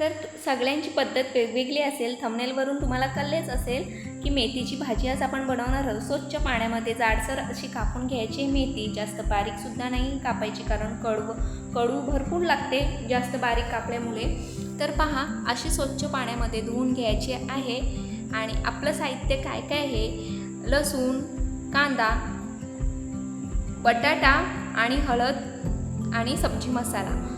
तर सगळ्यांची पद्धत वेगवेगळी असेल थंबनेलवरून तुम्हाला कळलेच असेल की मेथीची भाजी आज आपण बनवणार आहोत. स्वच्छ पाण्यामध्ये जाडसर अशी कापून घ्यायची मेथी. जास्त बारीकसुद्धा नाही कापायची कारण कडू कडू भरपूर लागते जास्त बारीक कापल्यामुळे. तर पहा अशी स्वच्छ पाण्यामध्ये धुवून घ्यायची आहे. आणि आपलं साहित्य काय काय आहे? लसूण कांदा बटाटा आणि हळद आणि सब्जी मसाला.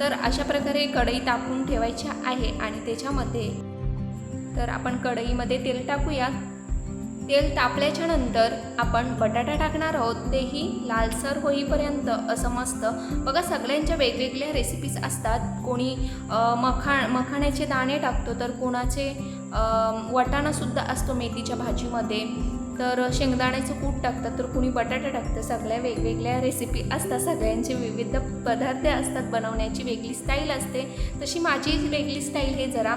तर अशा प्रकारे कढई तापून ठेवायची आहे आणि त्याच्यामध्ये तर आपण कढईमध्ये तेल टाकूया. तेल तापल्याच्या नंतर आपण बटाटा टाकणार आहोत. तेही लालसर होईपर्यंत असं मस्त. बघा सगळ्यांच्या वेगवेगळ्या रेसिपीज असतात. कोणी मखाण मखा मखाण्याचे दाणे टाकतो तर कोणाचे वटाणासुद्धा असतो मेथीच्या भाजीमध्ये. तर शेंगदाण्याचं कूट टाकतात तर कुणी बटाटा टाकतं. सगळ्या वेगवेगळ्या रेसिपी असतात. सगळ्यांचे विविध पदार्थ असतात. बनवण्याची वेगळी स्टाईल असते. तशी माझी वेगळी स्टाईल हे जरा.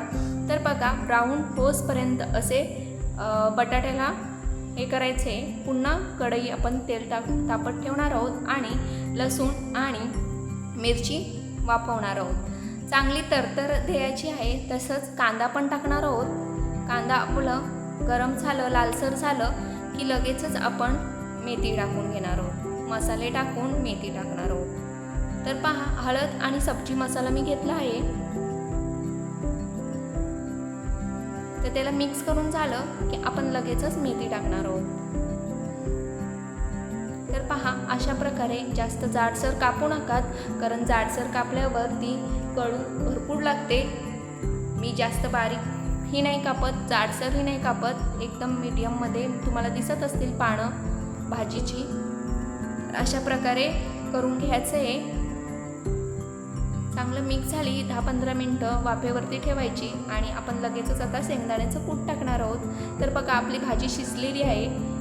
तर बघा ब्राऊन होसपर्यंत असे बटाट्याला हे करायचे. पुन्हा कढई आपण तेल टाकून तापत ठेवणार आहोत आणि लसूण आणि मिरची वाफवणार आहोत. चांगली तरतर द्यायची आहे. तसंच कांदा पण टाकणार आहोत. कांदा आपलं गरम झालं लालसर झालं की लगेचच आपण मेथी टाकून घेणार आहोत. मसाले टाकून मेथी टाकणार आहोत. तर पहा हळद आणि सब्जी मसाला मी घेतला आहे. तर त्याला मिक्स करून झालं की आपण लगेचच मेथी टाकणार आहोत. तर पहा अशा प्रकारे जास्त जाडसर कापू नकात कारण जाडसर कापल्यावर ती कळू भरपूर लागते. मी जास्त बारीक ही नाही कापत जाडसरही नाही कापत. एकदम मीडियममध्ये तुम्हाला दिसत असतील पानं भाजीची. अशा प्रकारे करून घ्यायचं आहे. चांगलं मिक्स झाली दहा पंधरा मिनटं वाफेवरती ठेवायची आणि आपण लगेचच आता शेंगदाण्याचं कूट टाकणार आहोत. तर बघा आपली भाजी शिजलेली आहे.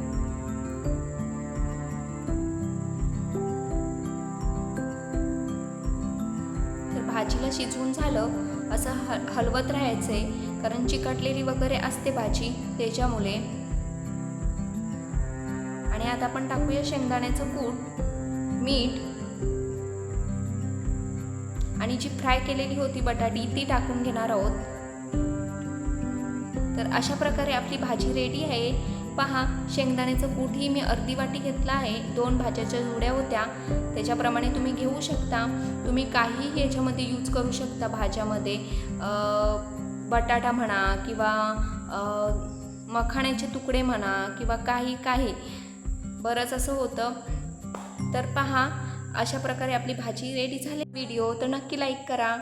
भाजीला शिजवून झालं असं ह हलवत राहायचं. आहे कारण चिकटलेली वगैरे असते भाजी त्याच्यामुळे. आणि आता आपण टाकूया शेंगदाण्याचं कूट मीठ. आणि जी फ्राय केलेली होती बटाटी ती टाकून घेणार आहोत. तर अशा प्रकारे आपली भाजी रेडी आहे. पहा शेंगदाण्याचं कुठेही मी अर्धी वाटी घेतला आहे. दोन भाज्याच्या जुड्या होत्या. त्याच्याप्रमाणे तुम्ही घेऊ शकता. तुम्ही काही याच्यामध्ये यूज करू शकता भाज्यामध्ये. बटाटा म्हणा किंवा मखाण्याचे तुकडे म्हणा किंवा काही काही. बरंच असं होतं. तर पहा अशा प्रकारे आपली भाजी रेडी झाली. व्हिडिओ तर नक्की लाईक करा.